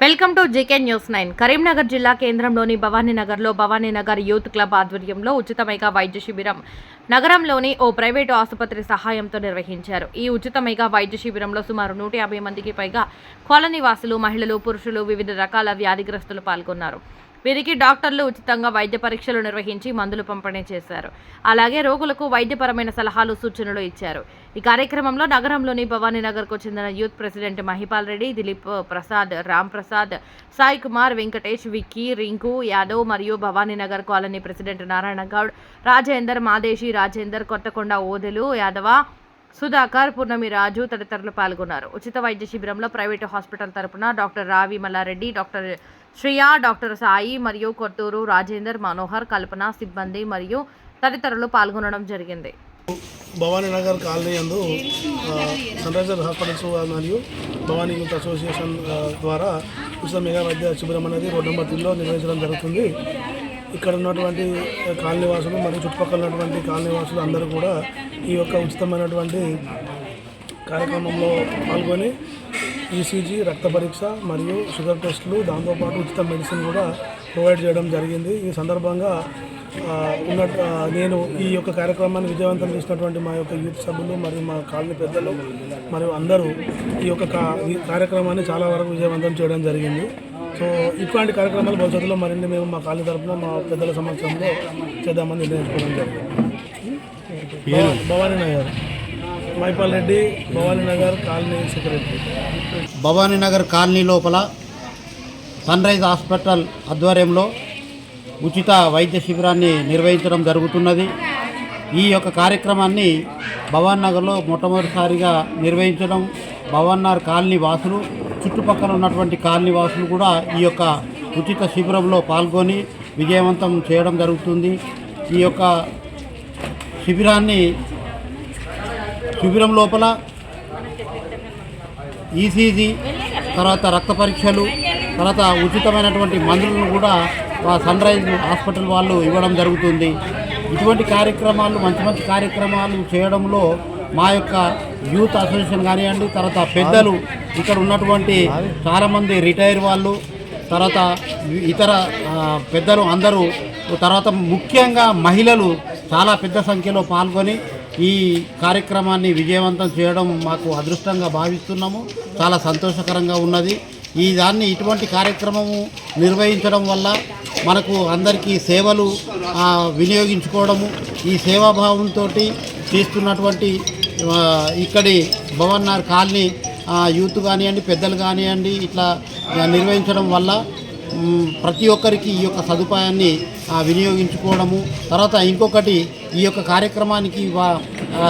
Welcome to JK news nine. Karimnagar జిల్లా కేంద్రంలోని భవానీనగర్లో Bhavaninagar youth club ఆధ్వర్యంలో ఉచిత మెగా వైద్య శిబిరం నగరంలోని ఓ ప్రైవేటు ఆసుపత్రి సహాయంతో నిర్వహించారు. ఈ ఉచిత మెగా వైద్య శిబిరంలో సుమారు నూట యాభై మందికి పైగా కాలనీ వాసులు మహిళలు పురుషులు వివిధ రకాల వ్యాధిగ్రస్తులు పాల్గొన్నారు. వీరికి డాక్టర్లు ఉచితంగా వైద్య పరీక్షలు నిర్వహించి మందులు పంపిణీ చేశారు. అలాగే రోగులకు వైద్యపరమైన సలహాలు సూచనలు ఇచ్చారు. ఈ కార్యక్రమంలో నగరంలోని భవానీనగర్కు చెందిన యూత్ ప్రెసిడెంట్ మహిపాల్ రెడ్డి దిలీప్ ప్రసాద్ రామ్ ప్రసాద్ సాయి కుమార్ వెంకటేష్ విక్కీ రింకు యాదవ్ మరియు భవానీనగర్ కాలనీ ప్రెసిడెంట్ నారాయణ గౌడ్ రాజేందర్ మాదేశి రాజేందర్ కొత్తకొండ ఓదెలు యాదవ సుధాకర్ పూర్ణమి రాజు తదితరులు పాల్గొన్నారు. ఉచిత వైద్య శిబిరంలో ప్రైవేటు హాస్పిటల్ తరపున doctor Ravi Mallareddy doctor Shriya doctor Sai మరియు కొట్టూరు రాజేందర్ మనోహర్ కల్పన సిబ్బంది మరియు తదితరులు పాల్గొనడం జరిగింది. భవానీ నగర్ కాలనీ అందు సన్ రైజర్ హాస్పిటల్స్ మరియు భవానీ యూత్ అసోసియేషన్ ద్వారా ఉచిత మెగా వైద్య శిబిరం అనేది రోడ్ నెంబర్ త్రీలో నిర్వహించడం జరుగుతుంది. ఇక్కడ ఉన్నటువంటి కాలనీవాసులు మరియు చుట్టుపక్కల ఉన్నటువంటి కాలనీవాసులు అందరూ కూడా ఈ యొక్క ఉచితమైనటువంటి కార్యక్రమంలో పాల్గొని ఈసీజీ రక్త పరీక్ష మరియు షుగర్ టెస్టులు దాంతోపాటు ఉచిత మెడిసిన్ కూడా ప్రొవైడ్ చేయడం జరిగింది. ఈ సందర్భంగా ఉన్న నేను ఈ యొక్క కార్యక్రమాన్ని విజయవంతం చేసినటువంటి మా యొక్క యూత్ సభ్యులు మరియు మా కాలనీ పెద్దలు మరియు అందరూ ఈ యొక్క కార్యక్రమాన్ని చాలా వరకు విజయవంతం చేయడం జరిగింది. సో ఇట్లాంటి కార్యక్రమాలు భవిష్యత్తులో మరిన్ని మేము మా కాలనీ తరఫున మా పెద్దల సమక్షంలో చేద్దామని నిర్ణయించుకోవడం జరిగింది. భవ- Bhavani Nagar. Maipal Reddy Bhavani Nagar colony secretary. Bhavaninagar colony లోపల సన్ రైజ్ హాస్పిటల్ ఆధ్వర్యంలో ఉచిత వైద్య శిబిరాన్ని నిర్వహించడం జరుగుతున్నది. ఈ యొక్క కార్యక్రమాన్ని భవాన్ నగర్లో మొట్టమొదటిసారిగా నిర్వహించడం భవాన్ నగర్ కాలనీ వాసులు చుట్టుపక్కల ఉన్నటువంటి కాలనీ వాసులు కూడా ఈ యొక్క ఉచిత శిబిరంలో పాల్గొని విజయవంతం చేయడం జరుగుతుంది. ఈ యొక్క శిబిరాన్ని శిబిరం లోపల ఈసీజీ తర్వాత రక్త పరీక్షలు తర్వాత ఉచితమైనటువంటి మందులను కూడా సన్ రైజ్ హాస్పిటల్ వాళ్ళు ఇవ్వడం జరుగుతుంది. ఇటువంటి కార్యక్రమాలు మంచి మంచి కార్యక్రమాలు చేయడంలో మా యొక్క యూత్ అసోసియేషన్ కానివ్వండి తర్వాత పెద్దలు ఇక్కడ ఉన్నటువంటి చాలామంది రిటైర్ వాళ్ళు తర్వాత ఇతర పెద్దలు అందరూ తర్వాత ముఖ్యంగా మహిళలు చాలా పెద్ద సంఖ్యలో పాల్గొని ఈ కార్యక్రమాన్ని విజయవంతం చేయడం మాకు అదృష్టంగా భావిస్తున్నాము. చాలా సంతోషకరంగా ఉన్నది. ఈ దాన్ని ఇటువంటి కార్యక్రమము నిర్వహించడం వల్ల మనకు అందరికీ సేవలు వినియోగించుకోవడము ఈ సేవాభావంతో చేస్తున్నటువంటి ఇక్కడి భవన్నార్ కాలనీ యూత్ కానివ్వండి పెద్దలు కానివ్వండి ఇట్లా నిర్వహించడం వల్ల ప్రతి ఒక్కరికి ఈ యొక్క సదుపాయాన్ని వినియోగించుకోవడము తర్వాత ఇంకొకటి ఈ యొక్క కార్యక్రమానికి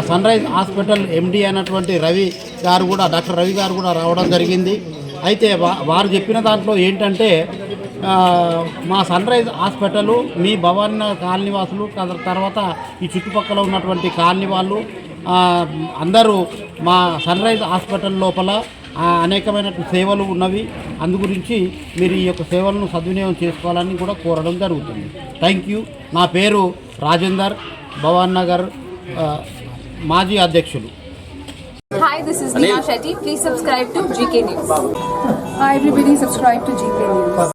సన్ రైజ్ హాస్పిటల్ ఎండి అయినటువంటి రవి గారు కూడా డాక్టర్ రవి గారు కూడా రావడం జరిగింది. అయితే వారు చెప్పిన దాంట్లో ఏంటంటే మా సన్ రైజ్ హాస్పిటల్ మీ భవన్ కాలనీ వాసులు తర్వాత ఈ చుట్టుపక్కల ఉన్నటువంటి కాలనీ వాళ్ళు ఆ, అందరూ మా సన్ రైజ్ హాస్పిటల్ లోపల ఆ, అనేకమైన సేవలు ఉన్నవి అందు గురించి మీరు ఈ యొక్క సేవలను సద్వినియోగం చేసుకోవాలని కూడా కోరడం జరుగుతుంది థ్యాంక్ యూ నా పేరు రాజేందర్ భవాన్ నగర్ మాజీ అధ్యక్షులు Hi, this is Neha Shetty. Please subscribe to GK News. Hi everybody, subscribe to GK News.